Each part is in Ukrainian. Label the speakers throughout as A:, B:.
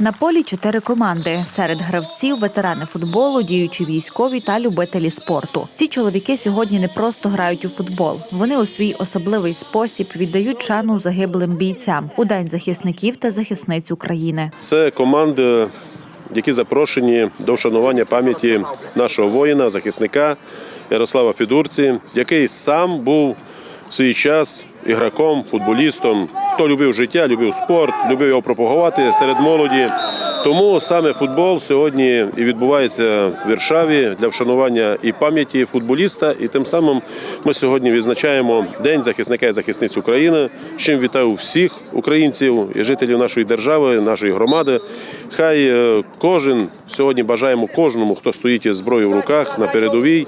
A: На полі чотири команди. Серед гравців ветерани футболу, діючі військові та любителі спорту. Ці чоловіки сьогодні не просто грають у футбол. Вони у свій особливий спосіб віддають шану загиблим бійцям у день захисників та захисниць України.
B: Це команди, які запрошені до вшанування пам'яті нашого воїна, захисника Ярослава Федурці, який сам був в свій час ігроком, футболістом. Хто любив життя, любив спорт, любив його пропагувати серед молоді. Тому саме футбол сьогодні і відбувається в Віршаві для вшанування і пам'яті футболіста. І тим самим ми сьогодні відзначаємо День захисника і захисниць України. з Чим вітаю всіх українців і жителів нашої держави, нашої громади. Хай е, кожен сьогодні бажаємо кожному, хто стоїть із зброєю в руках на передовій,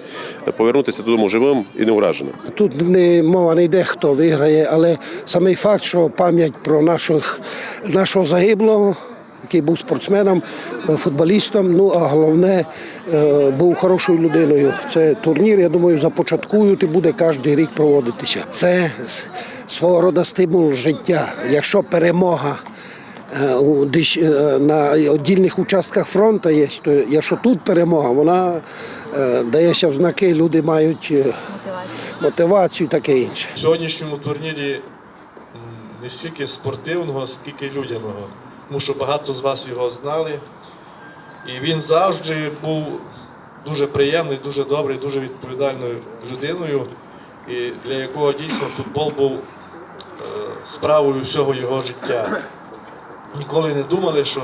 B: повернутися додому живим і невраженим.
C: Тут не мова не йде, хто виграє, але самий факт, що пам'ять про наших, нашого загиблого, який був спортсменом, е, футболістом, ну а головне е, був хорошою людиною. Це турнір, я думаю, започаткують і буде кожен рік проводитися. Це свого роду стимул життя. Якщо перемога. е, На віддільних участках фронту є, то якщо тут перемога, вона дається в знаки, люди мають мотивацію таке інше.
D: В сьогоднішньому турнірі не стільки спортивного, скільки людяного. Тому що багато з вас його знали. І він завжди був дуже приємний, дуже добрий, дуже відповідальною людиною, і для якого дійсно футбол був е, справою всього його життя. Ніколи не думали, що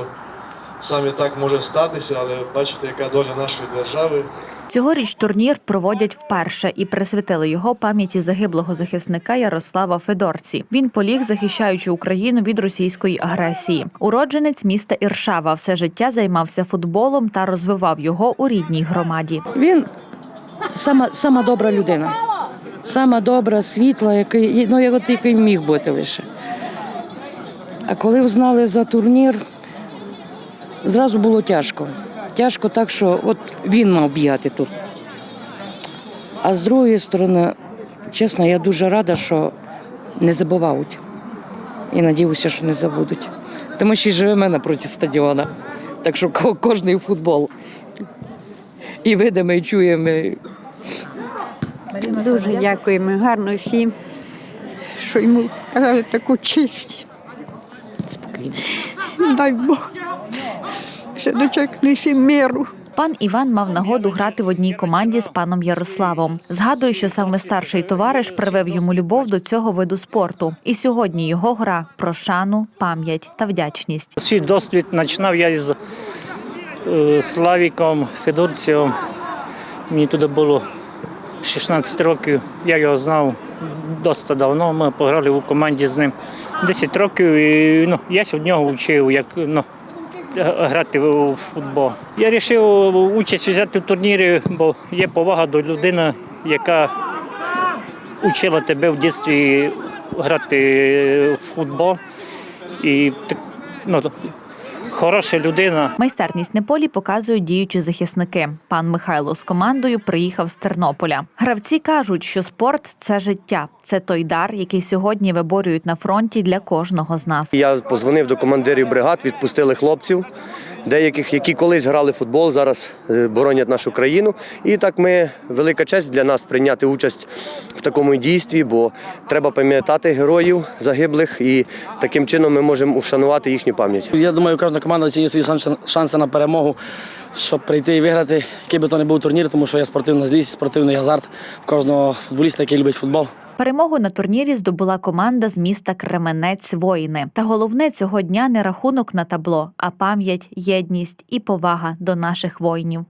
D: саме так може статися, але бачите, яка доля нашої держави.
A: Цьогоріч турнір проводять вперше і присвятили його пам'яті загиблого захисника Ярослава Федорці. Він поліг, захищаючи Україну від російської агресії. Уродженець міста Іршава все життя займався футболом та розвивав його у рідній громаді.
E: Він сама, сама добра людина. Сама добра, світла, який, ну, як- який міг бути лише. А коли узнали за турнір, зразу було тяжко. Тяжко так, що от він мав бігати тут. А з другої сторони, чесно, я дуже рада, що не забувають. І надіюся, що не забудуть. Тому що й живемо напроти стадіона. Так що кожний футбол. І видимо, і чуємо.
F: Дуже дякуємо, гарно всім, що йому казали таку честь.
E: Спокійно.
F: Дай Бог. Ще дочекнися миру.
A: Пан Іван мав нагоду грати в одній команді з паном Ярославом. Згадує, що саме старший товариш привив йому любов до цього виду спорту. І сьогодні його гра про шану, пам'ять та вдячність.
G: Свій досвід починав я із е, Славіком Федорцієм. Мені туди було 16 років. Я його знав досить давно. Ми пограли у команді з ним 10 років. І ну, я в нього вчив, як ну, грати у футбол. Я вирішив участь взяти в турнірі, бо є повага до людини, яка учила тебе в дитинстві грати в футбол. І ну, хороша людина.
A: Майстерність на полі показують діючі захисники. Пан Михайло з командою приїхав з Тернополя. Гравці кажуть, що спорт це життя, це той дар, який сьогодні виборюють на фронті для кожного з нас.
H: Я позвонив до командирів бригад, відпустили хлопців, деяких, які колись грали в футбол, зараз е, боронять нашу країну. І так ми велика честь для нас прийняти участь в такому дійстві, бо треба пам'ятати героїв загиблих, і таким чином ми можемо ушанувати їхню пам'ять.
I: Я думаю, кожна команда оцінює свої шанси на перемогу, щоб прийти і виграти, який би то не був турнір, тому що є спортивна злість, спортивний азарт в кожного футболіста, який любить футбол.
A: Перемогу на турнірі здобула команда з міста Кременець Воїни. Та головне цього дня не рахунок на табло, а пам'ять, єдність і повага до наших воїнів.